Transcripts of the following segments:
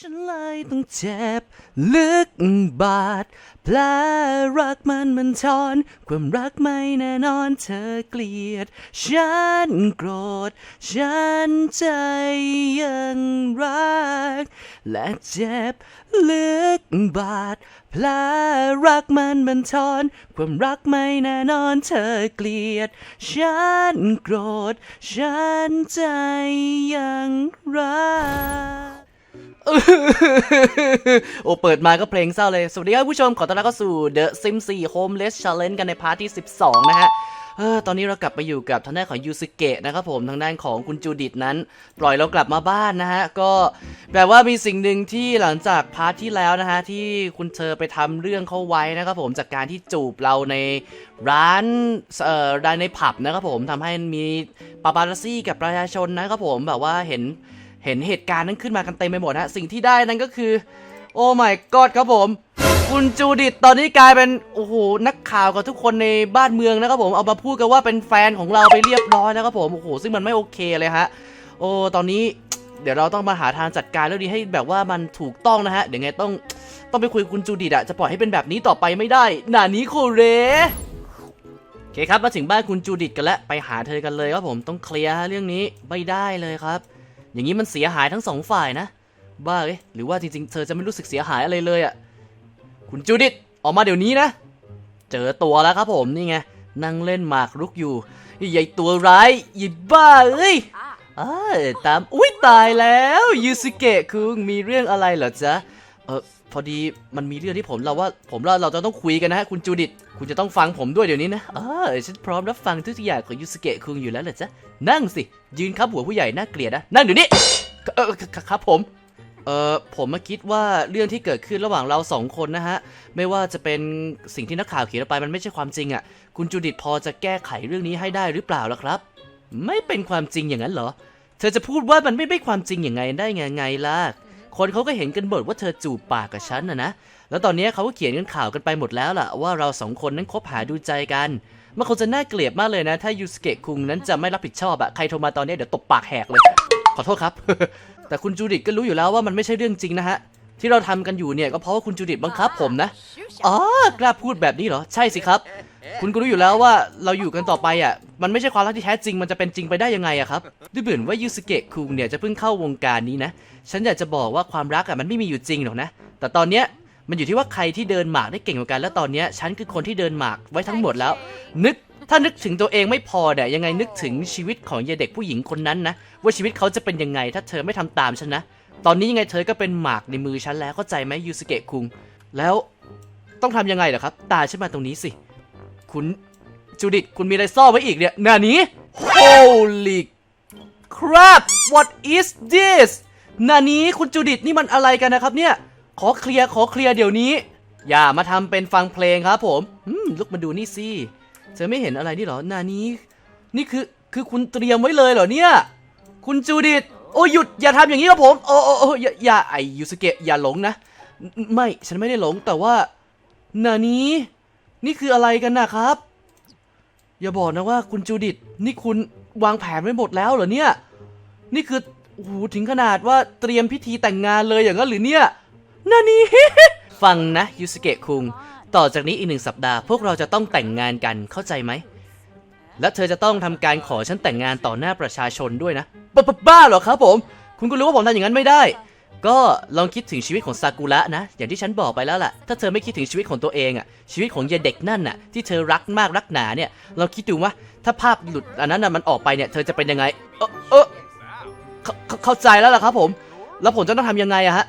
ฉันเลยต้องเจ็บ ลึกบาดแผลรักมันมันทอน ความรักไม่แน่นอนเธอเกลียด ฉันโกรธ ฉันใจยังรัก และเจ็บ ลึกบาดแผลรักมันมันทอน ความรักไม่แน่นอนเธอเกลียด ฉันโกรธ ฉันใจยังรัก โอ้เปิดมาก็เพลงเศร้าเลย สวัสดีครับผู้ชมขอต้อนรับเข้าสู่ The Sims 4 Homeless Challenge กันในพาร์ทที่ 12 นะฮะเออตอนนี้เรากลับมาอยู่กับทางด้านของยูสเกะนะครับผมทางด้านของคุณจูดิตนั้น ปล่อยเรากลับมาบ้านนะฮะ ก็แบบว่ามีสิ่งหนึ่งที่หลังจากพาร์ทที่แล้วนะฮะ ที่คุณเธอไปทำเรื่องเขาไว้นะครับผมจากการที่จูบเราในร้านเอ่อร้านในผับนะครับผมทำให้มีปาปารัสซี่กับประชาชนนะครับผมแบบว่าเห็น เห็นเหตุการณ์นั้นขึ้นมากันเต็มไปหมดฮะสิ่งที่ได้นั่นก็คือ โอ้ my god ครับผม คุณจูดิตตอนนี้กลายเป็นโอ้โหนักข่าวกับทุกคนในบ้านเมืองนะครับผมเอามาพูดกันว่าเป็นแฟนของเราไปเรียบร้อยแล้วครับผมโอ้โหซึ่งมันไม่โอเคเลยฮะโอ้ตอนนี้เดี๋ยวเราต้องมาหาทางจัดการเรื่องนี้ให้แบบว่ามันถูกต้องนะฮะเดี๋ยวไงต้องต้องไปคุยกับคุณจูดิตอะจะปล่อยให้เป็นแบบนี้ต่อไปไม่ได้หนานี้โคเรโอเคครับมาถึงบ้านคุณจูดิตกันแล้วไปหาเธอกันเลยครับผมต้องเคลียร์เรื่องนี้ไม่ได้เลยครับ อย่างนี้มันเสียหายทั้งสองฝ่ายนะ บ้าเอ้ยหรือว่าจริงๆ เธอจะไม่รู้สึกเสียหายอะไรเลยอะ่ะ คุณจูดิตออกมาเดี๋ยวนี้นะ เจอตัวแล้วครับผมนี่ไง นั่งเล่นหมากรุกอยู่ใหญ่ตัวร้ายหญ่บ้าเอ้ยอ้าตาม อุ้ยตายแล้ว ยูสเกะคุงมีเรื่องอะไรเหรอจ๊ะ เออ อดีมันมีเรื่องที่ผมเราว่าผมเราเราจะต้องคุยกันนะฮะคุณจูดิตคุณจะต้องฟังผมด้วยเดี๋ยวนี้นะเออฉันพร้อมรับฟังทุกอย่างของยูสเกะคุงอยู่แล้วเหรอจ๊ะนั่งสิ ยืนครับหัวผู้ใหญ่น่าเกลียดนะนั่งเดี๋ยวนี้เออคครับผมเออผมมาคิดว่าเรื่องที่เกิดขึ้นระหว่างเราสองคนนะฮะ ไม่ว่าจะเป็นสิ่งที่นักข่าวเขียนออกไปมันไม่ใช่ความจริงอะ่ะ คุณจูดิตพอจะแก้ไขเรื่องนี้ให้ได้หรือเปล่าล่ะครับ ไม่เป็นความจริงอย่างนั้นเหรอ เธอจะพูดว่ามันไม่เป็นความจริงอย่างไงได้ไงไงล่ะ คนเขาก็เห็นกันหมดว่าเธอจูบปากกับฉันนะนะ แล้วตอนนี้เขาก็เขียนกันข่าวกันไปหมดแล้วล่ะ ว่าเราสองคนนั้นคบหาดูใจกัน มันคงจะน่าเกลียดมากเลยนะ ถ้ายูสเกะคุงนั้นจะไม่รับผิดชอบอะใครโทรมาตอนนี้เดี๋ยวตบปากแหกเลย ขอโทษครับ แต่คุณจูดิตก็รู้อยู่แล้วว่ามันไม่ใช่เรื่องจริงนะฮะ ที่เราทำกันอยู่เนี่ยก็เพราะว่าคุณจูดิตบังคับผมนะ อ๋อกล้าพูดแบบนี้เหรอ ใช่สิครับ คุณก็รู้อยู่แล้วว่าเราอยู่กันต่อไปอะ มันไม่ใช่ความรักที่แท้จริง มันจะเป็นจริงไปได้ยังไงอะครับ ดูเหมือนว่ายูสเกะคุงเนี่ยจะเพิ่งเข้าวงการนี้นะ ฉันอยากจะบอกว่าความรักอะมันไม่มีอยู่จริงหรอกนะ แต่ตอนเนี้ยมันอยู่ที่ว่าใครที่เดินหมากได้เก่งกว่ากัน แล้วตอนเนี้ยฉันคือคนที่เดินหมากไว้ทั้งหมดแล้ว นึกถ้านึกถึงตัวเองไม่พอเนี่ยยังไงนึกถึงชีวิตของยายเด็กผู้หญิงคนนั้นนะว่าชีวิตเขาจะเป็นยังไง ถ้าเธอไม่ทำตามฉันนะ ตอนนี้ยังไงเธอก็เป็นหมากในมือฉันแล้วเข้าใจไหมยูสเกะคุง แล้วต้องทำยังไงเหรอครับ ตาฉันมาตรงนี้สิ คุณจูดิตคุณมีอะไรซ่อนไว้อีกเนี่ยหน้านี้ Holy crap what is this หน้านี้คุณจูดิตนี่มันอะไรกันนะครับเนี่ย ขอเคลียร์ขอเคลียร์เดี๋ยวนี้ อย่ามาทำเป็นฟังเพลงครับผมอืมลุกมาดูนี่สิเธอไม่เห็นอะไรนี่หรอหน้านี้ นี่คือคือคุณเตรียมไว้เลยเหรอเนี่ย คุณจูดิตโอ้หยุดอย่าทำอย่างนี้ครับผม โอ้โอ้โอ้อย่าอย่าไอยูสเกะอย่าหลงนะ ไม่ฉันไม่ได้หลงแต่ว่านานี้ นี่คืออะไรกันนะครับ อย่าบอกนะว่าคุณจูดิตนี่คุณวางแผนไว้หมดแล้วเหรอเนี่ย นี่คือโอ้โหถึงขนาดว่าเตรียมพิธีแต่งงานเลยอย่างนั้นหรือเนี่ยนานี้ฟังนะยูสเกะคุง ต่อจากนี้อีกหนึ่งสัปดาห์พวกเราจะต้องแต่งงานกันเข้าใจไหม และเธอจะต้องทำการขอฉันแต่งงานต่อหน้าประชาชนด้วยนะบบบบ้าเหรอครับผม คุณก็รู้ว่าผมทำอย่างนั้นไม่ได้ ก็ลองคิดถึงชีวิตของซากุระนะ อย่างที่ฉันบอกไปแล้วล่ะ ถ้าเธอไม่คิดถึงชีวิตของตัวเองอะชีวิตของยายเด็กนั่นน่ะที่เธอรักมากรักหนาเนี่ยลองคิดดูว่าถ้าภาพหลุดอันนั้นน่ะมันออกไปเนี่ยเธอจะเป็นยังไง เออเออเข้าเข้าใจแล้วล่ะครับผม แล้วผมจะต้องทำยังไงอะฮะ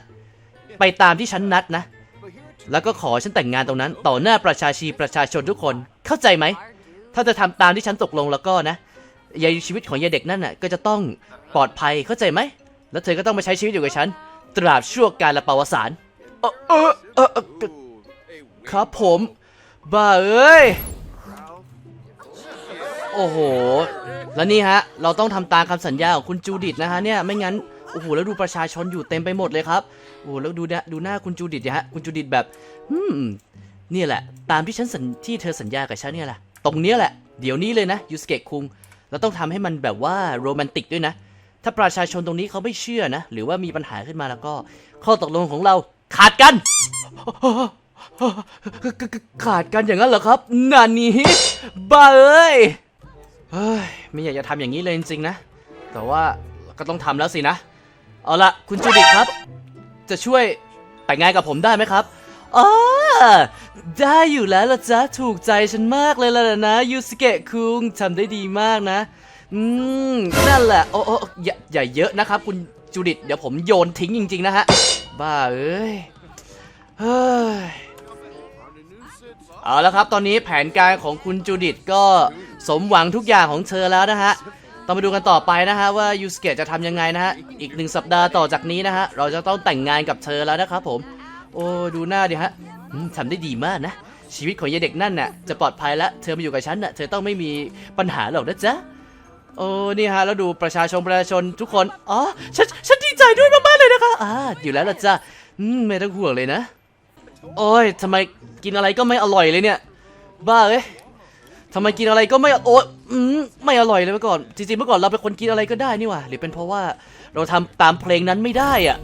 ไปตามที่ฉันนัดนะ แล้วก็ขอฉันแต่งงานตรงนั้น ต่อหน้าประชาชีประชาชนทุกคนเข้าใจไหมถ้าจะทำตามที่ฉันตกลงแล้วก็นะยายชีวิตของยายเด็กนั่นน่ะก็จะต้องปลอดภัยเข้าใจไหมแล้วเธอก็ต้องมาใช้ชีวิตอยู่กับฉัน ตราบชั่วกาลปวสารเออเออเออครับผม บ้าเอ้ย โอ้โห แล้วนี่ฮะ เราต้องทำตามคำสัญญาของคุณจูดิตนะฮะเนี่ย ไม่งั้น โอ้โห แล้วดูประชาชนอยู่เต็มไปหมดเลยครับ โอ้โห แล้วดูนะดูหน้าคุณจูดิตฮะ คุณจูดิตแบบ อืม นี่แหละ ตามที่ฉันสัญที่เธอสัญญากับฉันเนี่ยแหละ ตรงเนี้ยแหละ เดี๋ยวนี้เลยนะยูสเกะคุง เราต้องทำให้มันแบบว่าโรแมนติกด้วยนะ ถ้าประชาชนตรงนี้เขาไม่เชื่อนะ หรือว่ามีปัญหาขึ้นมาแล้วก็ ข้อตกลงของเราขาดกัน ขาดกันอย่างนั้นเหรอครับนานี้บ้าเอ้ยเฮ้ยไม่อยากจะทำอย่างนี้เลยจริงๆนะ แต่ว่าก็ต้องทำแล้วสินะ เอาละคุณจูดิตครับ จะช่วยแต่งงานกับผมได้ไหมครับอ๋อได้อยู่แล้วละจ๊ะถูกใจฉันมากเลยล่ะนะยูสเกะคุงทำได้ดีมากนะ อืมนั่นแหละโอ้โอ้อย่าอย่าเยอะนะครับ คุณจูดิตเดี๋ยวผมโยนทิ้งจริง ๆ นะฮะ บ้าเอ้ยเฮ้ยเอาละครับ ตอนนี้แผนการของคุณจูดิตก็สมหวังทุกอย่างของเธอแล้วนะฮะ ต้องมาดูกันต่อไปนะฮะ ว่ายูสเกะจะทำยังไงนะฮะ อีกหนึ่งสัปดาห์ต่อจากนี้นะฮะ เราจะต้องแต่งงานกับเธอแล้วนะครับผม โอ้ ดูหน้าดิฮะทำได้ดีมากนะ ชีวิตของยายเด็กนั่นน่ะจะปลอดภัยแล้ว เธอมาอยู่กับฉันน่ะ เธอต้องไม่มีปัญหาหรอกนะจ๊ะ โอ้นี่ฮะแล้วดูประชาชนประชาชนทุกคนอ๋อฉันฉันดีใจด้วยมากๆเลยนะคะอ่าอยู่แล้วล่ะจ้ะอืมไม่ต้องห่วงเลยนะ โอ้ยทำไมกินอะไรก็ไม่อร่อยเลยเนี่ย บ้าเอ้ยทำไมกินอะไรก็ไม่โอ๊ยอืมไม่อร่อยเลยเมื่อก่อนจริงๆเมื่อก่อนเราเป็นคนกินอะไรก็ได้นี่หว่าหรือเป็นเพราะว่าเราทำตามเพลงนั้นไม่ได้อะ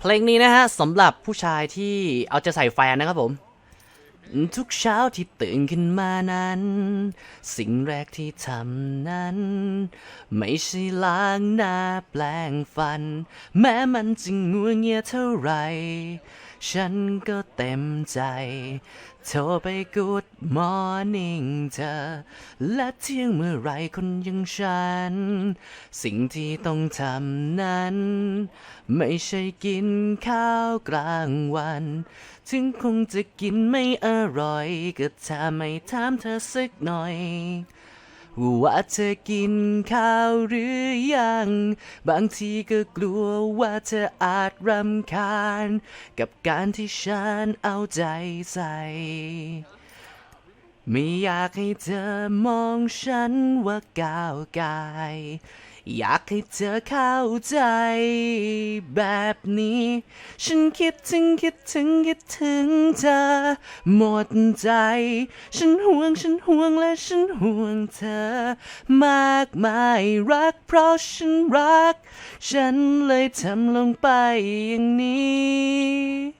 เพลงนี้นะฮะสำหรับผู้ชายที่เอาใจะใส่แฟนนะครับผม ทุกเช้าที่ตื่นขึ้นมานั้น สิ่งแรกที่ทำนั้น ไม่ใช่ล้างหน้าแปลงฟัน แม้มันจะงัวเงียเท่าไหร่ ฉันก็เต็มใจ โทรไปกูดมอร์นิ่งเธอ และเที่ยงเมื่อไรคนอยังฉัน สิ่งที่ต้องทำนั้น ไม่ใช่กินข้าวกลางวัน ถึงคงจะกินไม่อร่อย ก็ถ้าไม่ถามเธอสักหน่อย ว่าเธอกินข้าวหรือยัง บางทีก็กลัวว่าเธออาจรำคาญ กับการที่ฉันเอาใจใส่ ไม่อยากให้เธอมองฉันว่าก้าวกล อยากให้เธอเข้าใจ แบบนี้ ฉันคิดถึงคิดถึงคิดถึงเธอ หมดใจ ฉันห่วงฉันห่วงและฉันห่วงเธอ มากมายรักเพราะฉันรัก ฉันเลยทำลงไปอย่างนี้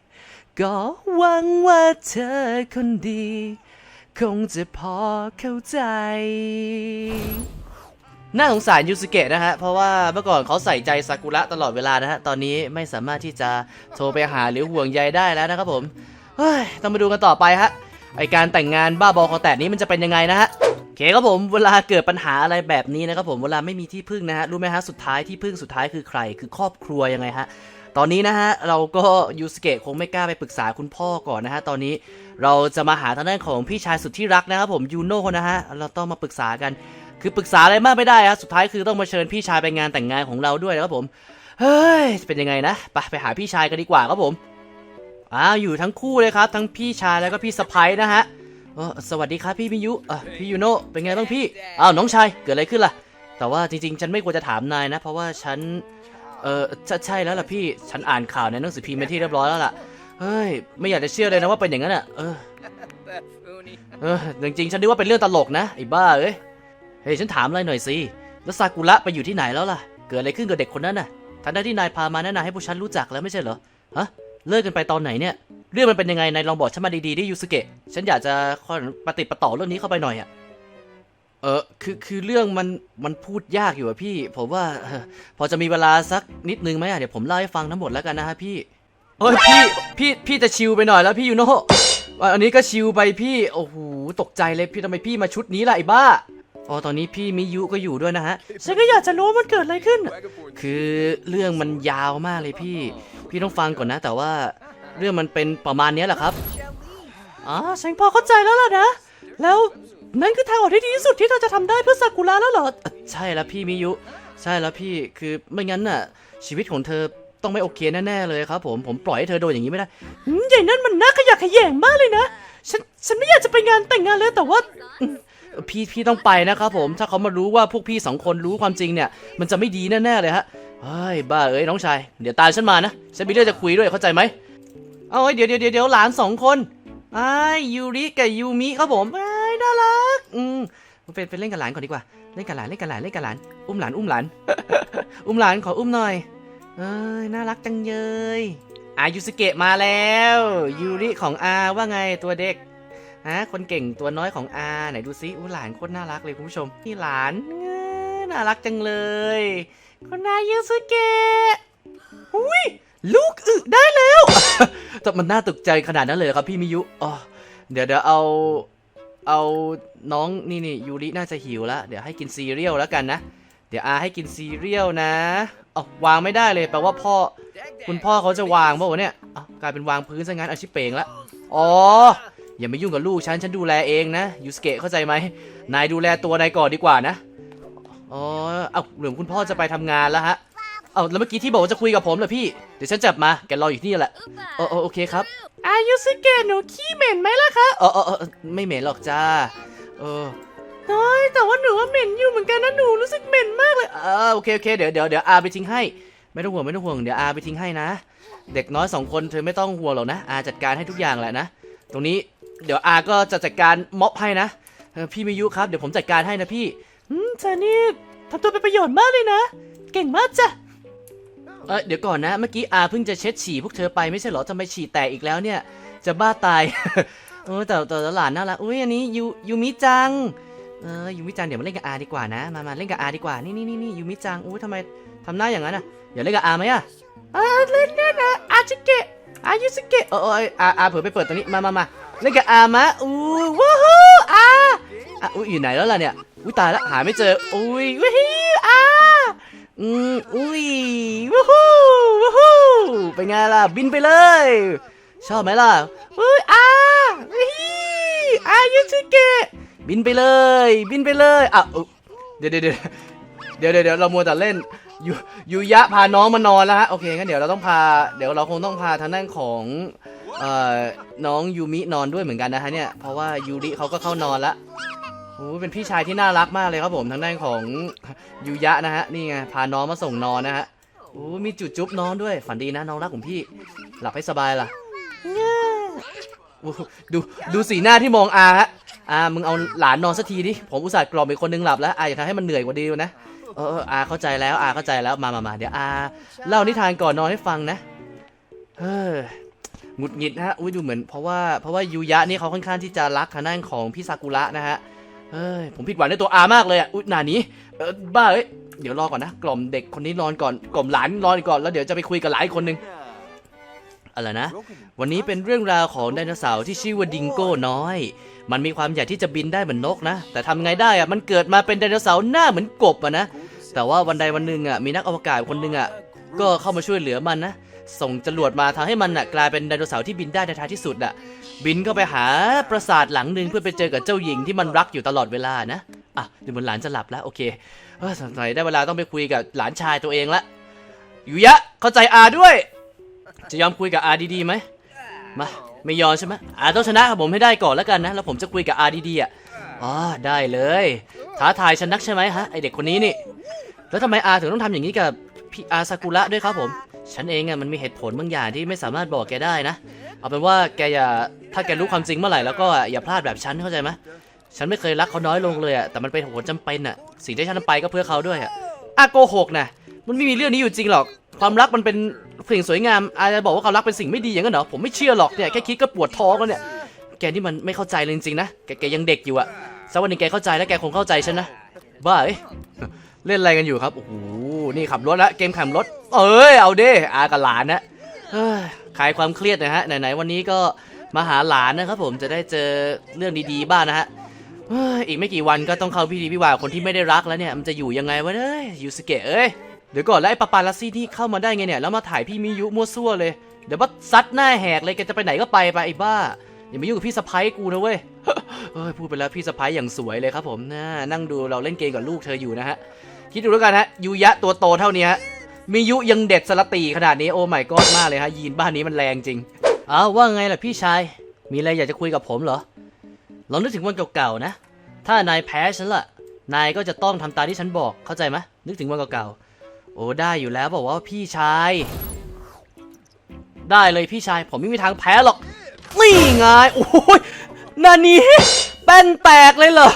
ก็หวังว่าเธอคนดี คงจะพอเข้าใจ น่าสงสารยูสุเกะนะฮะ เพราะว่าเมื่อก่อนเขาใส่ใจซากุระตลอดเวลานะฮะ ตอนนี้ไม่สามารถที่จะโทรไปหาหรือห่วงใยได้แล้วนะครับผมเฮ้ยต้องมาดูกันต่อไปฮะ ไอการแต่งงานบ้าบอคอแตกนี้มันจะเป็นยังไงนะฮะโอเคครับผมเวลาเกิดปัญหาอะไรแบบนี้นะครับผมเวลาไม่มีที่พึ่งนะฮะรู้ไหมฮะสุดท้ายที่พึ่งสุดท้ายคือใครคือครอบครัวยังไงฮะตอนนี้นะฮะเราก็ยูสเกะคงไม่กล้าไปปรึกษาคุณพ่อก่อนนะฮะตอนนี้เราจะมาหาทางด้านของพี่ชายสุดที่รักนะครับผมยูโน่นะฮะเราต้องมาปรึกษากัน คือปรึกษาอะไรมากไม่ได้ฮะสุดท้ายคือต้องมาเชิญพี่ชายไปงานแต่งงานของเราด้วยนะครับผม เฮ้ยจะเป็นยังไงนะไปไปหาพี่ชายกันดีกว่าครับผมอ้าวอยู่ทั้งคู่เลยครับ ทั้งพี่ชายแล้วก็พี่สะพ้ยนะฮะเออสวัสดีครับพี่มิยุเออพี่ยูโน่เป็นไงบ้างพี่อ้าวน้องชายเกิดอะไรขึ้นล่ะ แต่ว่าจริงๆ ฉันไม่ควรจะถามนายนะ เพราะว่าฉันเออใช่ใช่แล้วล่ะพี่ฉันอ่านข่าวในหนังสือพิมพ์เป็นที่เรียบร้อยแล้วล่ะเฮ้ยไม่อยากจะเชื่อเลยนะว่าเป็นอย่างนั้นอะเออเออจริงๆฉันนึกว่าเป็นเรื่องตลกนะไอ้บ้าเอ้ย เฮ้ยฉันถามอะไรหน่อยสิ แล้วซากุระไปอยู่ที่ไหนแล้วล่ะ เกิดอะไรขึ้นกับเด็กคนนั้นน่ะทันได้ที่นายพามาแนะนำให้พวกฉันรู้จักแล้วไม่ใช่เหรอ ฮะ เลิกกันไปตอนไหนเนี่ย เรื่องมันเป็นยังไง นายลองบอกฉันมาดีๆดิยูสเกะ ฉันอยากจะค่อยปฏิดประต่อเรื่องนี้เข้าไปหน่อยอะเออ คือ คือเรื่องมัน มันพูดยากอยู่อะพี่ ผมว่าเออพอจะมีเวลาสักนิดนึงไหมอะเดี๋ยวผมเล่าให้ฟังทั้งหมดแล้วกันนะฮะพี่ เฮ้ยพี่ พี่ พี่จะชิลไปหน่อยแล้วพี่ยูโน่ว่าอันนี้ก็ชิลไปพี่ โอ้โห ตกใจเลยพี่ทำไมพี่มาชุดนี้ล่ะไอ้บ้า อ๋อตอนนี้พี่มิยุก็อยู่ด้วยนะฮะ ฉันก็อยากจะรู้ว่ามันเกิดอะไรขึ้น คือเรื่องมันยาวมากเลยพี่ พี่ต้องฟังก่อนนะ แต่ว่าเรื่องมันเป็นประมาณเนี้ยแหละครับ อ๋อ ฉันพอเข้าใจแล้วล่ะนะ แล้วนั่นคือทางออกที่ดีที่สุดที่เธอจะทำได้เพื่อซากุระแล้วเหรอเอ่อใช่แล้วพี่มิยุ ใช่แล้วพี่คือไม่งั้นน่ะ ชีวิตของเธอต้องไม่โอเคแน่ๆเลยครับผมผมปล่อยให้เธอโดนอย่างนี้ไม่ได้อืมใหญ่นั่นมันน่าขยะแขยงมากเลยนะ ฉัน ฉันไม่อยากจะไปงานแต่งงานเลยแต่ว่าอืม พี่พี่ต้องไปนะครับผม ถ้าเขามารู้ว่าพวกพี่สองคนรู้ความจริงเนี่ย มันจะไม่ดีแน่ๆเลยฮะเฮ้ยบ้าเอ้ยน้องชาย เดี๋ยวตามฉันมานะ ฉันมีเรื่องจะคุยด้วยเข้าใจไหม เอาเฮ้เดี๋ยวเดี๋ยวเดี๋ยวหลานสองคนไอ้ยูริกับยูมิครับผมไอ้น่ารัก อืมเป็นเป็นเล่นกับหลานก่อนดีกว่า เล่นกับหลานเล่นกับหลานเล่นกับหลาน อุ้มหลานอุ้มหลาน อุ้มหลานขออุ้มหน่อย เอ้ยน่ารักจังเลยอายุสเกะมาแล้วยูริของอาว่าไงตัวเด็ก ฮะคนเก่งตัวน้อยของอาไหนดูซิอุ้หลานโคตรน่ารักเลยคุณผู้ชมนี่หลานน่ารักจังเลยคนอายุสุเกะอุ้ยลูกอึได้แล้วแต่มันน่าตกใจขนาดนั้นเลยครับพี่มิยุอ๋อเดี๋ยวเดี๋ยวเอาเอาน้องนี่นี่ยูริน่าจะหิวแล้วเดี๋ยวให้กินซีเรียลแล้วกันนะ เดี๋ยวอาให้กินซีเรียลนะเอาวางไม่ได้เลยแปลว่าพ่อ คุณพ่อเขาจะวางเปล่าวะเนี่ยเอากลายเป็นวางพื้นซะงั้นอาชิเปงละอ๋อ อย่ามายุ่งกับลูกฉัน ฉันดูแลเองนะ ยูสเกะเข้าใจไหม นายดูแลตัวนายก่อนดีกว่านะ อ๋อ เอาเหลือคุณพ่อจะไปทำงานแล้วฮะ เอาแล้วเมื่อกี้ที่บอกว่าจะคุยกับผมเหรอพี่ เดี๋ยวฉันจับมา แกรออยู่ที่นี่แหละโอโอโอเคครับอายุสเกะหนูขี้เหม็นไหมล่ะคะเออเออเออไม่เหม็นหรอกจ้า เออน้อยแต่ว่าหนูว่าเหม็นอยู่เหมือนกันนะหนูรู้สึกเหม็นมากเลยเออโอเคโอเคเดี๋ยวเดี๋ยวเดี๋ยวอาไปทิ้งให้ ไม่ต้องห่วงไม่ต้องห่วงเดี๋ยวอาไปทิ้งให้นะ เด็กน้อยสองคนเธอไม่ต้องห่วงหรอกนะอาจัดการให้ทุกอย่างแหละนะ ตรงนี้เดี๋ยวอาก็จะจัดการม็อบให้นะพี่มิยุครับเดี๋ยวผมจัดการให้นะพี่เธอนี่ทำตัวเป็นประโยชน์มากเลยนะ เก่งมากจ้ะเออเดี๋ยวก่อนนะ เมื่อกี้อาเพิ่งจะเช็ดฉี่พวกเธอไปไม่ใช่เหรอทำไมฉี่แตกอีกแล้วเนี่ย จะบ้าตายเออแต่แต่หลานน่ารักอุ้ยอันนี้ยูยูมิจังเออยูมิจังเดี๋ยวมาเล่นกับอาดีกว่านะ มามาเล่นกับอาดีกว่านี่นี่นี่นี่ยูมิจังอุ้ยทำไมทำหน้าอย่างนั้นอะอย่าเล่นกับอาไหมอะอ่าเล่นน่นะอาจิเกะ อายุสเกะเออเอออาอาเผื่อไปเปิดตรงนี้มามามาเล่นกับอามะอู้ว้าวอาอะอุ้ยอยู่ไหนแล้วล่ะเนี่ยอุ้ยตายแล้วหาไม่เจออุ้ยวิวอาอืมอุ้ยวู้ฮู้วู้ฮู้เป็นไงล่ะบินไปเลย ชอบไหมล่ะอุ้ยอาวิอายุชิเกะบินไปเลย บินไปเลยอะเดี๋ยวเดี๋ยวเดี๋ยวเดี๋ยวเดี๋ยวเรามัวแต่เล่น ยูยูยะพาน้องมานอนแล้วฮะโอเคงั้นเดี๋ยวเราต้องพาเดี๋ยวเราคงต้องพาทางด้านของเอ่อน้องยูมินอนด้วยเหมือนกันนะฮะเนี่ยเพราะว่ายูริเขาก็เข้านอนละโอ้เป็นพี่ชายที่น่ารักมากเลยครับผมทางด้านของยูยะนะฮะนี่ไงพาน้องมาส่งนอนนะฮะโอ้มีจุดจุ๊บน้องด้วยฝันดีนะน้องรักของพี่ หลับให้สบายล่ะโอ้ดูดูสีหน้าที่มองอาฮะอามึงเอาหลานนอนสักทีดิผมอุตส่าห์กล่อมอีกคนนึงหลับแล้วอาอย่าทำให้มันเหนื่อยกว่าดีนะ เออเอออาเข้าใจแล้วอาเข้าใจแล้วมามามาเดี๋ยวอาเล่านิทานก่อนนอนให้ฟังนะเฮ้ยหงุดหงิดนะฮะอุ้ยดูเหมือนเพราะว่าเพราะว่ายูยะนี่เขาค่อนข้างที่จะรักทางด้านของพี่ซากุระนะฮะเฮ้ยผมผิดหวังในตัวอามากเลยอะอุ้ยหนานี้เออบ้าเอ้ยเดี๋ยวรอก่อนนะกล่อมเด็กคนนี้นอนก่อนกล่อมหลานนอนก่อนแล้วเดี๋ยวจะไปคุยกับหลานคนนึงอะไรนะ วันนี้เป็นเรื่องราวของไดโนเสาร์ที่ชื่อว่าดิงโก้น้อย มันมีความอยากที่จะบินได้เหมือนนกนะ แต่ทำไงได้อะมันเกิดมาเป็นไดโนเสาร์หน้าเหมือนกบอะนะ แต่ว่าวันใดวันหนึ่งอะมีนักอวกาศคนหนึ่งอะก็เข้ามาช่วยเหลือมันนะส่งจรวดมาทำให้มันอะกลายเป็นไดโนเสาร์ที่บินได้ในท้ายที่สุดอะบินเข้าไปหาปราสาทหลังหนึ่งเพื่อไปเจอกับเจ้าหญิงที่มันรักอยู่ตลอดเวลานะอะเดี๋ยวหมือนหลานจะหลับแล้วโอเคเออสงสัยได้เวลาต้องไปคุยกับหลานชายตัวเองละยูยะเข้าใจอาด้วย จะยอมคุยกับอาดีๆไหมมาไม่ยอมใช่ไหมอาต้องชนะครับผมให้ได้ก่อนแล้วกันนะแล้วผมจะคุยกับอาดีๆอะอ๋อได้เลย ท้าทายฉันนักใช่ไหมฮะไอเด็กคนนี้นี่ แล้วทำไมอาถึงต้องทำอย่างนี้กับพี่อาซากุระด้วยครับผม ฉันเองอะมันมีเหตุผลบางอย่างที่ไม่สามารถบอกแกได้นะ เอาเป็นว่าแกอย่าถ้าแกรู้ความจริงเมื่อไหร่แล้วก็อย่าพลาดแบบฉันเข้าใจไหมฉันไม่เคยรักเขาน้อยลงเลยอะแต่มันเป็นผลจำเป็นอะสิ่งที่ฉันทำไปก็เพื่อเขาด้วยอะอาโกหกนะมันไม่มีเรื่องนี้อยู่จริงหรอก ความรักมันเป็นสิ่งสวยงามอาจะบอกว่าความรักเป็นสิ่งไม่ดีอย่างนั้นเหรอผมไม่เชื่อหรอกเนี่ยแค่คิดก็ปวดท้องแล้วเนี่ยแกนี่มันไม่เข้าใจเลยจริงๆนะแกแกยังเด็กอยู่อะสักวันหนึ่งแกเข้าใจแล้วแกคงเข้าใจฉันนะบ้าเอ้ย เล่นอะไรกันอยู่ครับโอ้โหนี่ขับรถละเกมขับรถ เอ้ยเอาเด้อากับหลานนะคลายความเครียดนะฮะไหนๆวันนี้ก็มาหาหลานนะครับผมจะได้เจอเรื่องดีๆบ้างนะฮะอีกไม่กี่วันก็ต้องเข้าพิธีวิวาคนที่ไม่ได้รักแล้วเนี่ยมันจะอยู่ยังไงวะเอ้ยยูสเกะเอ้ยเดี๋ยวก่อนแล้วไอ้ปาปาลัสซี่ที่เข้ามาได้ไงเนี่ยแล้วมาถ่ายพี่มิยุมั่วซั่วเลยเดี๋ยวว่าซัดหน้าแหกเลยแกจะไปไหนก็ไปไปไอ้บ้าอย่ามายุ่งกับพี่สะพ้ายกูนะเว้ยเฮ้ยพูดไปแล้วพี่สะพ้ายอย่างสวยเลยครับผมน่านั่งดูเราเล่นเกมกับลูกเธออยู่นะฮะ คิดดูแล้วกันฮะยูยะตัวโตเท่านี้ฮะมิยุยังเด็ดสลตีขนาดนี้โอ้ไม่กอดมากเลยฮะยีนบ้านนี้มันแรงจริงอ้าวว่าไงล่ะพี่ชาย มีอะไรอยากจะคุยกับผมเหรอลองนึกถึงวันเก่าๆนะ ถ้านายแพ้ฉันล่ะ นายก็จะต้องทำตามที่ฉันบอกเข้าใจไหมนึกถึงวันเก่าๆโอ้ได้อยู่แล้วบอกว่าพี่ชาย ได้เลยพี่ชาย ผมไม่มีทางแพ้หรอกนี่ไงโอ้ยนานี้แป้นแตกเลยเหรอ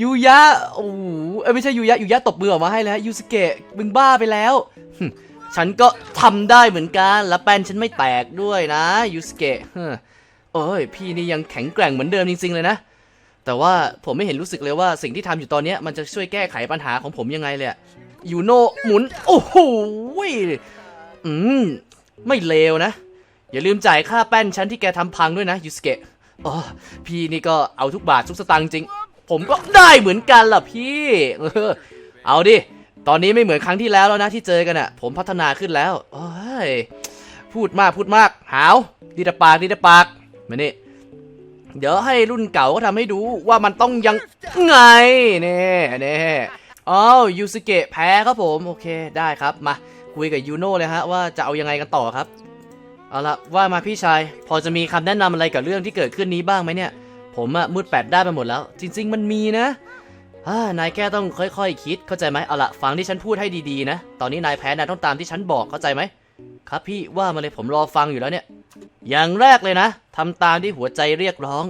ยูยะโอ้โหเอ้ยไม่ใช่ยูยะยูยะตบมือออกมาให้แล้วยูสเกะมึงบ้าไปแล้วหึฉันก็ทำได้เหมือนกันและแป้นฉันไม่แตกด้วยนะยูสเกะเฮ้อโอ้ยพี่นี่ยังแข็งแกร่งเหมือนเดิมจริงๆเลยนะ แต่ว่าผมไม่เห็นรู้สึกเลยว่าสิ่งที่ทำอยู่ตอนเนี้ยมันจะช่วยแก้ไขปัญหาของผมยังไงเลยอะยูโนหมุน โอ้โหอืมไม่เลวนะ อย่าลืมจ่ายค่าแป้นชั้นที่แกทำพังด้วยนะยูสเกะอ๋อพี่นี่ก็เอาทุกบาททุกสตางค์จริง ผมก็ได้เหมือนกันล่ะพี่ เออ เอาดิ ตอนนี้ไม่เหมือนครั้งที่แล้วแล้วนะที่เจอกันอะผมพัฒนาขึ้นแล้วโอ้ยพูดมากพูดมาก หาวดีแตปากดีแตปากมานี่เดี๋ยวให้รุ่นเก่าก็ทำให้ดูว่ามันต้องยังไงเน่เน่อ้าวยูสเกะแพ้ครับผม โอเคได้ครับมาคุยกับยูโน่เลยฮะว่าจะเอายังไงกันต่อครับ เอาละว่ามาพี่ชาย พอจะมีคำแนะนำอะไรกับเรื่องที่เกิดขึ้นนี้บ้างไหมเนี่ย ผมอะมืดแปดได้านไปหมดแล้ว จริง ๆ มันมีนะนายแค่ต้องค่อยๆคิดเข้าใจไหมเอาละฟังที่ฉันพูดให้ดีๆนะ ตอนนี้นายแพ้นายต้องตามที่ฉันบอกเข้าใจไหมครับพี่ว่ามาเลยผมรอฟังอยู่แล้วเนี่ย อย่างแรกเลยนะทำตามที่หัวใจเรียกร้อง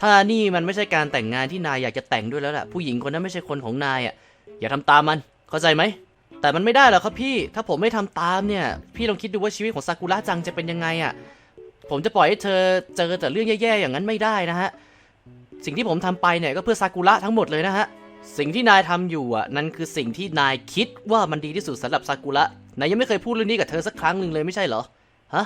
ถ้านี่มันไม่ใช่การแต่งงานที่นายอยากจะแต่งด้วยแล้วล่ะผู้หญิงคนนั้นไม่ใช่คนของนายอะอย่าทำตามมันเข้าใจไหมแต่มันไม่ได้หรอกครับพี่ ถ้าผมไม่ทำตามเนี่ย พี่ลองคิดดูว่าชีวิตของซากุระจังจะเป็นยังไงอะผมจะปล่อยให้เธอเจอแต่เรื่องแย่ๆอย่างนั้นไม่ได้นะฮะ สิ่งที่ผมทำไปเนี่ยก็เพื่อซากุระทั้งหมดเลยนะฮะ สิ่งที่นายทำอยู่อะนั่นคือสิ่งที่นายคิดว่ามันดีที่สุดสำหรับซากุระนายยังไม่เคยพูดเรื่องนี้กับเธอสักครั้งหนึ่งเลยไม่ใช่เหรอฮะ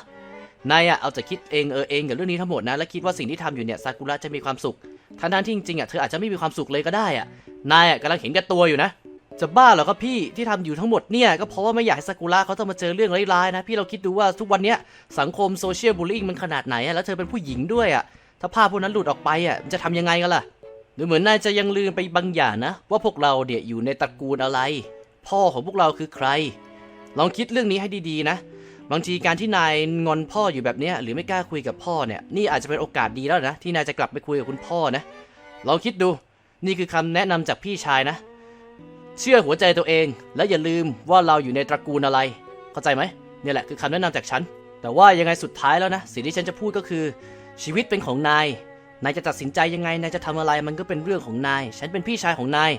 นายอะเอาแต่คิดเองเออเองกับเรื่องนี้ทั้งหมดนะและคิดว่าสิ่งที่ทำอยู่เนี่ยซากุระจะมีความสุขทั้งนั้นที่จริงๆอะเธออาจจะไม่มีความสุขเลยก็ได้อะนายอะกำลังเห็นแก่ตัวอยู่นะ จะบ้าเหรอครับพี่ที่ทำอยู่ทั้งหมดเนี่ยก็เพราะว่าไม่อยากให้ซากุระเขาต้องมาเจอเรื่องร้ายๆนะพี่เราคิดดูว่าทุกวันเนี้ยสังคมโซเชียลบูลลี่มันขนาดไหนอะแล้วเธอเป็นผู้หญิงด้วยอะ ถ้าภาพพวกนั้นหลุดออกไปอะจะทำยังไงกันล่ะหรือเหมือนนายจะยังลืมไปบางอย่างนะ ว่าพวกเราเนี่ยอยู่ในตระกูลอะไร พ่อของพวกเราคือใคร ลองคิดเรื่องนี้ให้ดีๆนะ บางทีการที่นายงอนพ่ออยู่แบบเนี้ยหรือไม่กล้าคุยกับพ่อเนี่ยนี่อาจจะเป็นโอกาสดีแล้วนะ ที่นายจะกลับไปคุยกับคุณพ่อนะลองคิดดูนี่คือคำแนะนำจากพี่ชายนะ เชื่อหัวใจตัวเอง และอย่าลืมว่าเราอยู่ในตระกูลอะไร เข้าใจไหมเนี่ยแหละคือคำแนะนำจากฉันแต่ว่ายังไงสุดท้ายแล้วนะสิ่งที่ฉันจะพูดก็คือ ชีวิตเป็นของนาย นายจะตัดสินใจยังไง นายจะทำอะไรมันก็เป็นเรื่องของนาย ฉันเป็นพี่ชายของนาย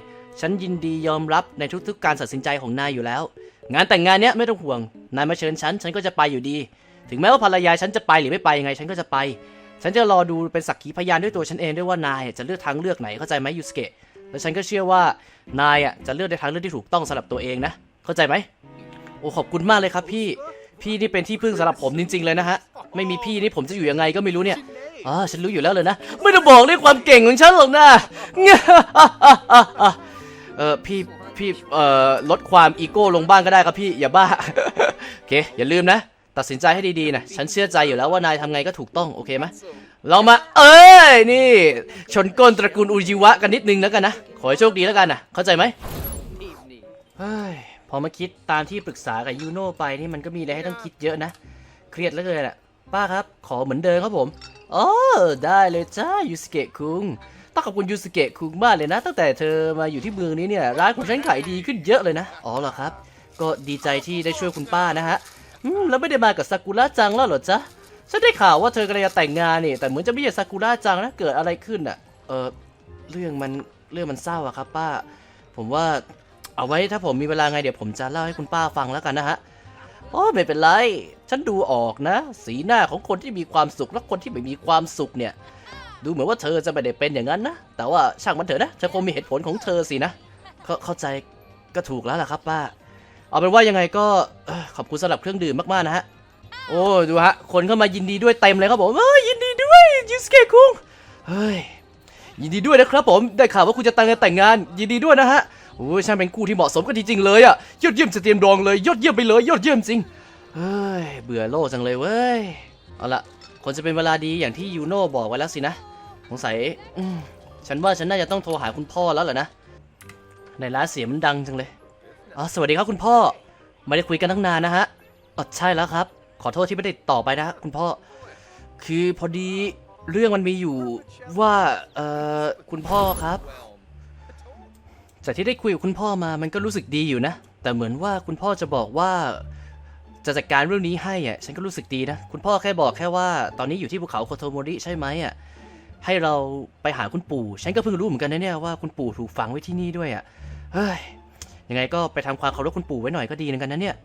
ฉันยินดียอมรับในทุกๆ การตัดสินใจของนายอยู่แล้ว งานแต่งงานเนี้ยไม่ต้องห่วง นายมาเชิญฉัน ฉันก็จะไปอยู่ดี ถึงแม้ว่าภรรยาฉันจะไปหรือไม่ไปยังไง ฉันก็จะไป ฉันจะรอดูเป็นสักขีพยานด้วยตัวฉันเองด้วยว่านายจะเลือกทางเลือกไหน เข้าใจไหมยูสเกะ และฉันก็เชื่อว่านายอะจะเลือกในทางเลือกที่ถูกต้องสำหรับตัวเองนะ เข้าใจไหมโอ้ขอบคุณมากเลยครับพี่ พี่นี่เป็นที่พึ่งสำหรับผมจริง ๆ เลยนะฮะ ไม่มีพี่นี่ผมจะอยู่ยังไงก็ไม่รู้เนี่ยอ๋อฉันรู้อยู่แล้วเลยนะ ไม่ต้องบอกเรื่องความเก่งของฉันหรอกนะเออพี่พี่เอ่อลดความอีโก้ลงบ้างก็ได้ครับพี่อย่าบ้าโอเคอย่าลืมนะ ตัดสินใจให้ดีๆนะฉันเชื่อใจอยู่แล้วว่านายทำไงก็ถูกต้องโอเคไหมเรามาเอ้ยนี่ ชนก้นตระกูลอุจิวะกันนิดนึงแล้วกันนะ ขอให้โชคดีแล้วกันนะเข้าใจไหมเฮ้ย พอมาคิดตามที่ปรึกษากับยูโน่ไปนี่มันก็มีอะไรให้ต้องคิดเยอะนะ เครียดเหลือเกินอะป้าครับ ขอเหมือนเดิมครับผมอ๋อได้เลยจ้ายูสเกะคุงต้องขอบคุณยูสเกะคุงมากเลยนะ ตั้งแต่เธอมาอยู่ที่เมืองนี้เนี่ยร้านของฉันขายดีขึ้นเยอะเลยนะอ๋อเหรอครับ ก็ดีใจที่ได้ช่วยคุณป้านะฮะอืมแล้วไม่ได้มากับซากุระจังแล้วเหรอจ๊ะฉันได้ข่าวว่าเธอกำลังจะแต่งงานนี่แต่เหมือนจะไม่ใช่ซากุระจังนะเกิดอะไรขึ้นอะ เออเรื่องมันเรื่องมันเศร้าอะครับ ป้า ผมว่า เอาไว้ถ้าผมมีเวลาไงเดี๋ยวผมจะเล่าให้คุณป้าฟังแล้วกันนะฮะโอ้ไม่เป็นไร ฉันดูออกนะ สีหน้าของคนที่มีความสุขและคนที่ไม่มีความสุขเนี่ย ดูเหมือนว่าเธอจะไม่ได้เป็นอย่างนั้นนะ แต่ว่าช่างมันเถอะนะ เธอคงมีเหตุผลของเธอสินะ ก็เข้าใจก็ถูกแล้วล่ะครับป้า เอาเป็นว่ายังไงก็ขอบคุณสำหรับเครื่องดื่มมากๆนะฮะ โอ้ดูฮะ คนเข้ามายินดีด้วยเต็มเลยครับผมเอ้ยยินดีด้วยยูสเกะคุงเฮ้ยยินดีด้วยนะครับผม ได้ข่าวว่าคุณจะแต่งงานแต่งงาน ยินดีด้วยนะฮะ โอ้ยช่างเป็นคู่ที่เหมาะสมกันจริงๆเลยอะยอดเยี่ยมจะเตรียมดองเลยยอดเยี่ยมไปเลยยอดเยี่ยมจริงเฮ้ยเบื่อโลกจังเลยเว้ยเอาละคนจะเป็นเวลาดีอย่างที่ยูโน่บอกไว้แล้วสินะสงสัยฉันว่าฉันน่าจะต้องโทรหาคุณพ่อแล้วเหรอนะในร้านเสียงมันดังจังเลยอ๋อสวัสดีครับคุณพ่อ ไม่ได้คุยกันตั้งนานนะฮะอ๋อใช่แล้วครับ ขอโทษที่ไม่ได้ต่อไปนะฮะคุณพ่อ คือพอดีเรื่องมันมีอยู่ว่าเอ่อคุณพ่อครับ จากที่ได้คุยกับคุณพ่อมามันก็รู้สึกดีอยู่นะ แต่เหมือนว่าคุณพ่อจะบอกว่า จะจัดการเรื่องนี้ให้อะฉันก็รู้สึกดีนะ คุณพ่อแค่บอกแค่ว่าตอนนี้อยู่ที่ภูเขาโคโทโมริใช่ไหมอะให้เราไปหาคุณปู่ ฉันก็เพิ่งรู้เหมือนกันนะเนี่ยว่าคุณปู่ถูกฝังไว้ที่นี่ด้วยอะเฮ้ยยังไงก็ไปทำความเคารพคุณปู่ไว้หน่อยก็ดีเหมือนกันนะเนี่ย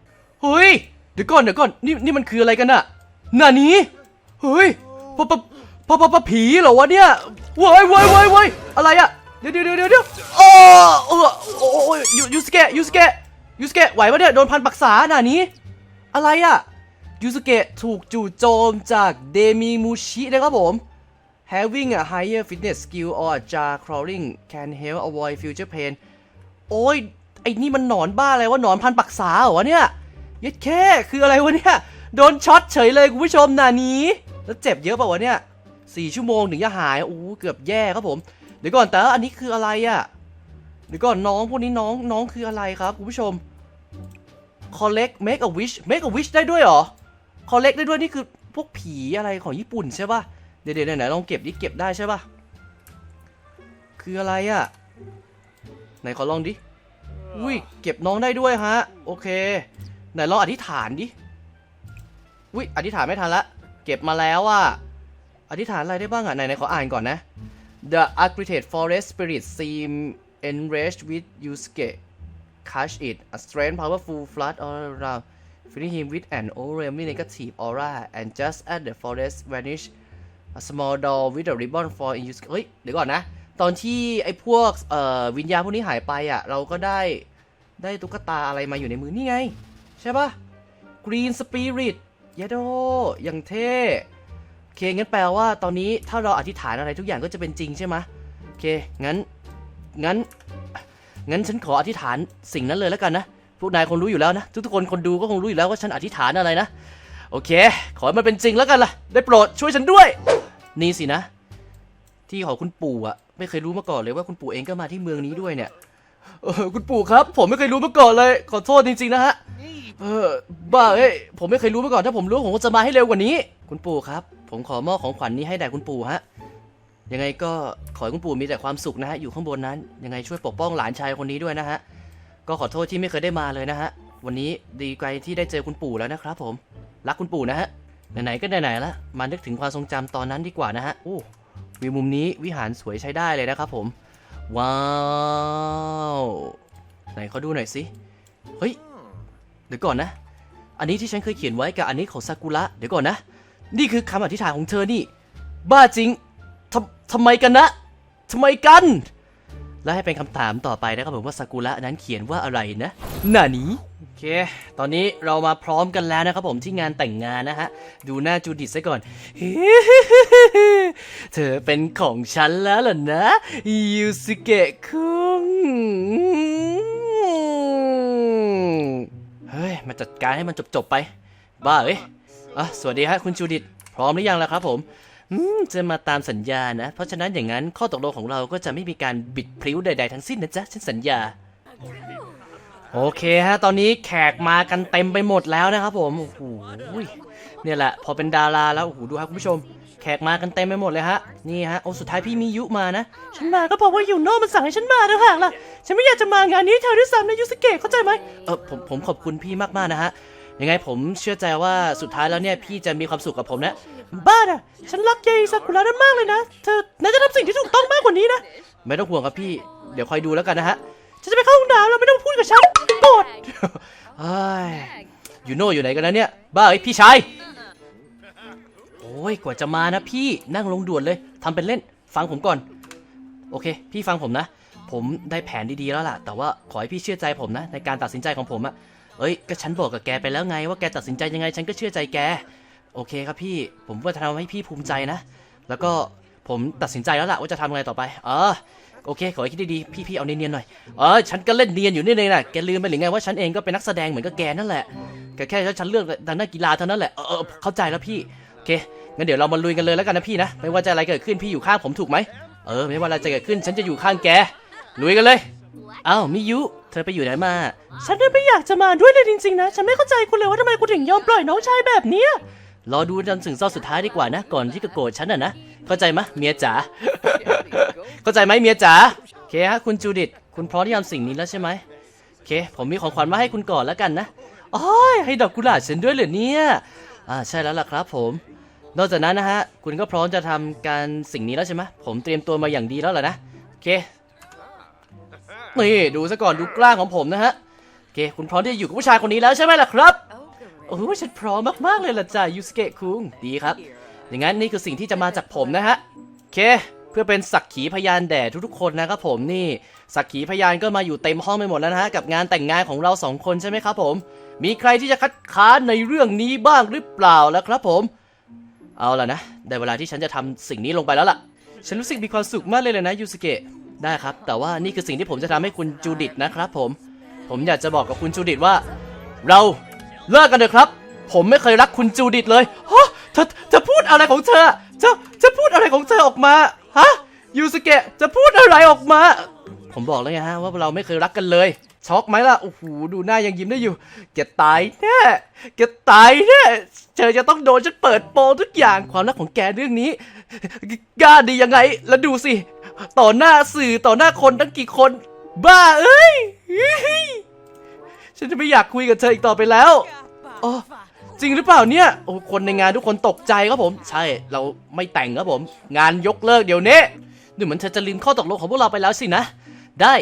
เฮ้ยเดี๋ยวก่อนเดี๋ยวก่อนนี่นี่มันคืออะไรกันอะหน้านี้เฮ้ยปะปะปะปะปะผีเหรอวะเนี่ยว้ยว้ยว้ยว้ยอะไรอะ ดี๋ยวเดี๋ยวเดี๋ยวเดี๋ยวโอ้โอ้โอ้โอ้ยยูยูสเกะยูสเกะยูสเกะไหวปะเนี่ยโดนพันปักษาหน้านี้ อะไรอะยูสเกะถูกจู่โจมจากเดมิมูชินะครับผม Having a higher fitness skill or a jar crawling can help avoid future pain โอ้ยไอ้นี่มันหนอนบ้าอะไรวะหนอนพันปักษาเหรอวะเนี่ยยัดแค่คืออะไรวะเนี่ยโดนช็อตเฉยเลยคุณผู้ชมนานี้ แล้วเจ็บเยอะปล่าวะเนี่ยสี่ชั่วโมงถึงจะหายโอ้เกือบแย่ครับผม ดี๋ยวก่อนแต่ว่าอันนี้คืออะไรอะเดี๋ยวก่อนน้องพวกนี้น้องน้องคืออะไรครับคุณผู้ชม collect make a wish make a wish ได้ด้วยเหรอ collect ได้ด้วยนี่คือพวกผีอะไรของญี่ปุ่นใช่ปะเดี๋ยวเดี๋ยวไหนๆลองเก็บดิเก็บได้ใช่ปะคืออะไรอะไหนขอลองดิอุ้ยเก็บน้องได้ด้วยฮะโอเค ไหนลองอธิษฐานดิอุ้ยอธิษฐานไม่ทันละเก็บมาแล้วอะอธิษฐานอะไรได้บ้างอะไหนไหนขออ่านก่อนนะ The agitated forest spirit seem enraged with Yusuke catch it a strange powerful flood all around filling him with an overwhelming negative aura and just as the forest vanished a small doll with a ribbon fall in Yusuke เฮ้ย เดี๋ยวก่อนนะ ตอนที่ไอ้พวกเอ่อวิญญาณพวกนี้หายไปอะ เราก็ได้ได้ตุ๊กตาอะไรมาอยู่ในมือนี่ไง ใช่ปะ Green Spirit ยาโดอย่างเท่ เคงั้นแปลว่าตอนนี้ถ้าเราอธิษฐานอะไรทุกอย่างก็จะเป็นจริงใช่ไหมโอเคงั้นงั้นงั้นฉันขออธิษฐานสิ่งนั้นเลยแล้วกันนะพวกนายคงรู้อยู่แล้วนะทุกๆคนคนดูก็คงรู้อยู่แล้วว่าฉันอธิษฐานอะไรนะโอเค ขอให้มันเป็นจริงแล้วกันล่ะ ได้โปรดช่วยฉันด้วย นี่สินะ ที่ของคุณปู่อะไม่เคยรู้มาก่อนเลยว่าคุณปู่เองก็มาที่เมืองนี้ด้วยเนี่ยเออคุณปู่ครับ ผมไม่เคยรู้มาก่อนเลย ขอโทษจริงๆนะฮะเออบ้าเอ้ยผมไม่เคยรู้มาก่อนถ้าผมรู้ผมก็จะมาให้เร็วกว่านี้ คุณปู่ครับ ผมขอมอบของขวัญนี้ให้แด่คุณปู่ฮะ ยังไงก็ขอให้คุณปู่มีแต่ความสุขนะฮะ อยู่ข้างบนนั้น ยังไงช่วยปกป้องหลานชายคนนี้ด้วยนะฮะ ก็ขอโทษที่ไม่เคยได้มาเลยนะฮะ วันนี้ดีใจที่ได้เจอคุณปู่แล้วนะครับ ผม รักคุณปู่นะฮะ ไหนๆก็ไหนๆละ มานึกถึงความทรงจำตอนนั้นดีกว่านะฮะ โอ้วิวมุมนี้วิหารสวยใช้ได้เลยนะครับผม ว้าว ไหนเขาดูหน่อยสิ เฮ้ย เดี๋ยวก่อนนะ อันนี้ที่ฉันเคยเขียนไว้กับอันนี้ของซากุระ เดี๋ยวก่อนนะ นี่คือคำอธิษฐานของเธอนี่ บ้าจริงทำทำไมกันนะทำไมกัน และให้เป็นคำถามต่อไปนะครับผมว่าซากุระนั้นเขียนว่าอะไรนะหน้านี้โอเค ตอนนี้เรามาพร้อมกันแล้วนะครับผมที่งานแต่งงานนะฮะ ดูหน้าจูดิตซะก่อน เธอเป็นของฉันแล้วเหรอนะยูสเกะคุงเฮ้ย มาจัดการให้มันจบๆไป บ้าเอ้ย อะสวัสดีฮะคุณจูดิตพร้อมหรือยังล่ะครับผมอืมจะมาตามสัญญานะ เพราะฉะนั้นอย่างนั้นข้อตกลงของเราก็จะไม่มีการบิดพลิ้วใด ๆ ทั้งสิ้นนะจ๊ะฉันสัญญา โอเคฮะ ตอนนี้แขกมากันเต็มไปหมดแล้วนะครับผมโอ้โหเนี่ยแหละ พอเป็นดาราแล้วโอ้โหดูครับคุณผู้ชม แขกมากันเต็มไปหมดเลยฮะนี่ฮะโอ้สุดท้ายพี่มียุมานะฉันมาก็เพราะว่าอยู่โน่มันสั่งให้ฉันมาต่างหากล่ะฉันไม่อยากจะมางานนี้เธอด้วยซ้ำนะยูสเกะเข้าใจไหมเออผมผมขอบคุณพี่มากๆนะฮะ ยังไงผมเชื่อใจว่าสุดท้ายแล้วเนี่ยพี่จะมีความสุขกับผมนะ บ้าน่ะฉันรักยายซากุระนั้นมากเลยนะ เธอน่าจะทำสิ่งที่ถูกต้องมากกว่านี้นะ ไม่ต้องห่วงครับพี่ เดี๋ยวคอยดูแล้วกันนะฮะฉันจะไปเข้าห้องน้ำแล้วไม่ต้องพูดกับฉันโกรธเฮ้ยยูโน่อยู่ไหนกันนะเนี่ย บ้าไอยพี่ชาย โอ้ยกว่าจะมานะพี่นั่งลงด่วนเลยทำเป็นเล่น ฟังผมก่อน โอเค พี่ฟังผมนะ ผมได้แผนดีๆแล้วล่ะ แต่ว่าขอให้พี่เชื่อใจผมนะ ในการตัดสินใจของผมอะ เอ้ยก็ฉันบอกกับแกไปแล้วไง ว่าแกตัดสินใจยังไงฉันก็เชื่อใจแก โอเคครับพี่ ผมว่าจะทำให้พี่ภูมิใจนะ แล้วก็ผมตัดสินใจแล้วล่ะว่าจะทำอะไรต่อไป เออ โอเค ขอให้คิดดีๆ พี่ๆ เอาเนียนๆหน่อย เออ ฉันก็เล่นเนียนอยู่นี่เลยนะแกลืมไปหรือไงว่าฉันเองก็เป็นนักแสดงเหมือนกับแกนั่นแหละแค่แค่ฉันเลือกทางด้านกีฬาเท่านั้นแหละเออเออ เข้าใจแล้วพี่ โอเค งั้นเดี๋ยวเรามาลุยกันเลยแล้วกันนะพี่นะ ไม่ว่าจะอะไรเกิดขึ้นพี่อยู่ข้างผมถูกไหมเออ ไม่ว่าอะไรจะเกิดขึ้นฉันจะอยู่ข้างแก ลุยกันเลย อ้าวมิยุ เธอไปอยู่ไหนมา ฉันไม่อยากจะมาด้วยเลยจริงๆนะ ฉันไม่เข้าใจคุณเลยว่าทำไมคุณถึงยอมปล่อยน้องชายแบบเนี้ยรอดูจนถึงเศร้าสุดท้ายดีกว่านะ ก่อนที่จะโกรธฉันอะนะ เข้าใจมะเมียจ๋า เข้าใจไหมเมียจ๋าโอเคฮะคุณจูดิต คุณพร้อมที่จะทำสิ่งนี้แล้วใช่ไหมโอเค ผมมีของขวัญมาให้คุณก่อนแล้วกันนะโอ้ยให้ดอกกุหลาบฉันด้วยเหรอเนี่ย อ่าใช่แล้วล่ะครับผม นอกจากนั้นนะฮะ คุณก็พร้อมจะทำการสิ่งนี้แล้วใช่ไหมผมเตรียมตัวมาอย่างดีแล้วเหรอนะ โอเค นี่ดูซะก่อนดูกล้างของผมนะฮะโอเคคุณพร้อมที่จะอยู่กับผู้ชายคนนี้แล้วใช่ไหมล่ะครับโอ้โหฉันพร้อมมากๆเลยล่ะจ้ะยูสเกะคุงดีครับอย่างนั้นนี่คือสิ่งที่จะมาจากผมนะฮะโอเค เพื่อเป็นสักขีพยานแด่ทุกๆคนนะครับผมนี่สักขีพยานก็มาอยู่เต็มห้องไปหมดแล้วนะฮะกับงานแต่งงานของเราสองคนใช่ไหมครับผม มีใครที่จะคัดค้านในเรื่องนี้บ้างหรือเปล่าแล้วครับผม เอาล่ะนะได้เวลาที่ฉันจะทำสิ่งนี้ลงไปแล้วล่ะ ฉันรู้สึกมีความสุขมากเลยเลยนะยูสเกะ ได้ครับ แต่ว่านี่คือสิ่งที่ผมจะทำให้คุณจูดิตนะครับผม ผมอยากจะบอกกับคุณจูดิตว่า เราเลิกกันเถอะครับ ผมไม่เคยรักคุณจูดิตเลยฮะเธอจะพูดอะไรของเธอจะจะพูดอะไรของเธอออกมาฮะยูสเกะจะพูดอะไรออกมา ผมบอกแล้วไงฮะว่าเราไม่เคยรักกันเลยช็อกไหมล่ะโอ้โหดูหน้ายังยิ้มได้อยู่แกตายแน่แกตายแน่เธอจะต้องโดนฉันเปิดโปงทุกอย่างความรักของแกเรื่องนี้กล้าดียังไง แล้วดูสิ ต่อหน้าสื่อต่อหน้าคนตั้งกี่คน บ้าเอ้ย ฉันจะไม่อยากคุยกับเธออีกต่อไปแล้วอ๋อจริงหรือเปล่าเนี่ยโอ้คนในงานทุกคนตกใจครับผม ใช่เราไม่แต่งครับผม งานยกเลิกเดี๋ยวนี้ดูเหมือนเธอจะลืมข้อตกลงของพวกเราไปแล้วสินะ ได้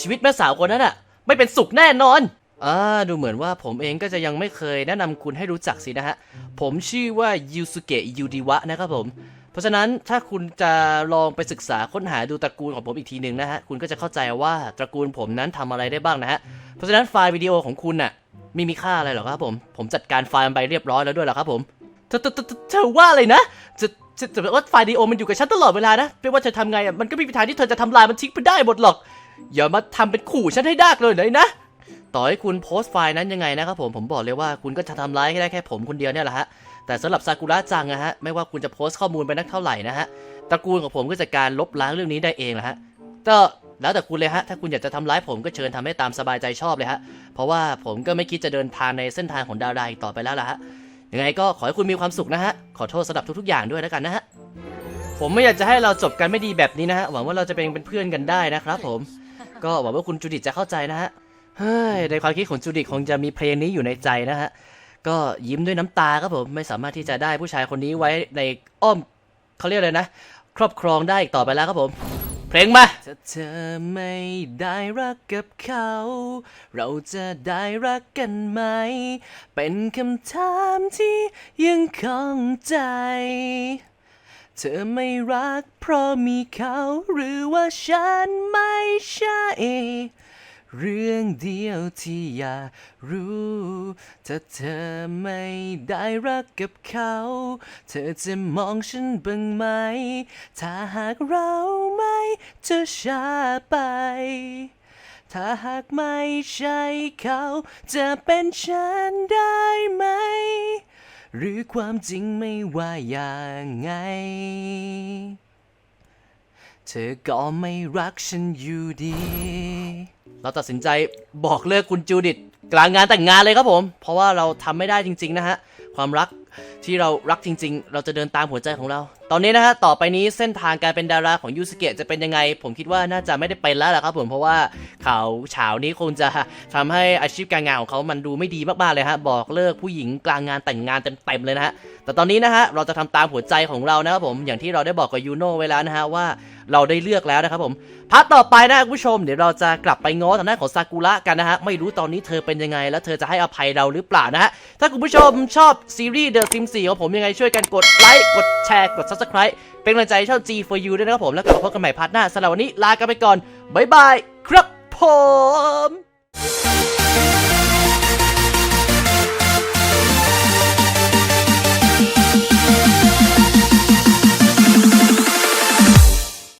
ชีวิตแม่สาวคนนั้นอะไม่เป็นสุขแน่นอนอ่าดูเหมือนว่าผมเองก็จะยังไม่เคยแนะนำคุณให้รู้จักสินะฮะ ผมชื่อว่ายูสุเกะยูดิวะนะครับผม เพราะฉะนั้นถ้าคุณจะลองไปศึกษาค้นหาดูตระกูลของผมอีกทีหนึ่งนะฮะคุณก็จะเข้าใจว่าตระกูลผมนั้นทำอะไรได้บ้างนะฮะเพราะฉะนั้นไฟล์วิดีโอของคุณน่ะไม่มีค่าอะไรหรอกครับผมผมจัดการไฟล์มันไปเรียบร้อยแล้วด้วยล่ะครับผมเธอเธอเธอว่าอะไรนะจะจะจะว่าไฟล์วิดีโอมันอยู่กับฉันตลอดเวลานะไม่ว่าเธอทำไงอะมันก็ไม่มีทางที่เธอจะทำลายมันทิ้งไปได้หมดหรอกอย่ามาทำเป็นขู่ฉันให้ได้เลยเลยนะต่อให้คุณโพสต์ไฟล์นั้นยังไงนะครับผมผมบอกเลยว่าคุณก็จะทำร้ายให้ได้แค่ผมคนเดียวเนี่ยแหละฮะ แต่สำหรับซากุระจังนะฮะไม่ว่าคุณจะโพสต์ข้อมูลไปนักเท่าไหร่นะฮะตระกูลของผมก็จะการลบล้างเรื่องนี้ได้เองแหละฮะก็แล้วแต่คุณเลยฮะ ถ้าคุณอยากจะทำร้ายผมก็เชิญทำให้ตามสบายใจชอบเลยฮะ เพราะว่าผมก็ไม่คิดจะเดินทางในเส้นทางของดาวดาอีกต่อไปแล้วล่ะฮะ ยังไงก็ขอให้คุณมีความสุขนะฮะ ขอโทษสำหรับทุกๆอย่างด้วยแล้วกันนะฮะ ผมไม่อยากจะให้เราจบกันไม่ดีแบบนี้นะฮะ หวังว่าเราจะเป็นเพื่อนกันได้นะครับผม ก็หวังว่าคุณจูดิตจะเข้าใจนะฮะ เฮ้ย ในความคิดของจูดิตคงจะมีเพลงนี้อยู่ในใจนะฮะ ก็ยิ้มด้วยน้ำตาครับผมไม่สามารถที่จะได้ผู้ชายคนนี้ไว้ในอ้อมเขาเรียกอะไรนะ ครอบครองได้อีกต่อไปแล้วครับผม เพลงมาถ้าเธอไม่ได้รักกับเขา เราจะได้รักกันไหม เป็นคำถามที่ยังคงใจ เธอไม่รักเพราะมีเขาหรือว่าฉันไม่ใช่ เรื่องเดียวที่อยากรู้ ถ้าเธอไม่ได้รักกับเขา เธอจะมองฉันบ้างไหม ถ้าหากเราไม่จะช้าไป ถ้าหากไม่ใช่เขา จะเป็นฉันได้ไหม หรือความจริงไม่ว่าอย่างไงเธอก็ไม่รักฉันอยู่ดี เราตัดสินใจบอกเลิกคุณจูดิตกลางงานแต่งงานเลยครับผม เพราะว่าเราทำไม่ได้จริง ๆ นะฮะ ความรักที่เรารักจริง ๆ เราจะเดินตามหัวใจของเรา ตอนนี้นะฮะ ต่อไปนี้เส้นทางการเป็นดาราของยูสเกะจะเป็นยังไง ผมคิดว่าน่าจะไม่ได้เป็นแล้วแหละครับผม เพราะว่าข่าวเฉานี้คงจะทำให้อาชีพการงานของเขามันดูไม่ดีมากๆเลยฮะ บอกเลิกผู้หญิงกลางงานแต่งงานเต็มๆเลยนะฮะ แต่ตอนนี้นะฮะ เราจะทำตามหัวใจของเรานะครับผม อย่างที่เราได้บอกกับยูโน่ไว้แล้วนะฮะว่า เราได้เลือกแล้วนะครับผมพาร์ทต่อไปนะคุณผู้ชมเดี๋ยวเราจะกลับไปง้อทางด้านของซากุระกันนะฮะไม่รู้ตอนนี้เธอเป็นยังไง แล้วเธอจะให้อภัยเราหรือเปล่านะฮะถ้าคุณผู้ชมชอบซีรีส์ The Sims 4ของผมยังไงช่วยกันกดไลค์กดแชร์กด Subscribe เป็นกำลังใจให้ช่อง G for you ด้วยนะครับผมแล้วกลับมาพบกันใหม่พาร์ทหน้าสำหรับวันนี้ลากันไปก่อนบ๊ายบายครับผม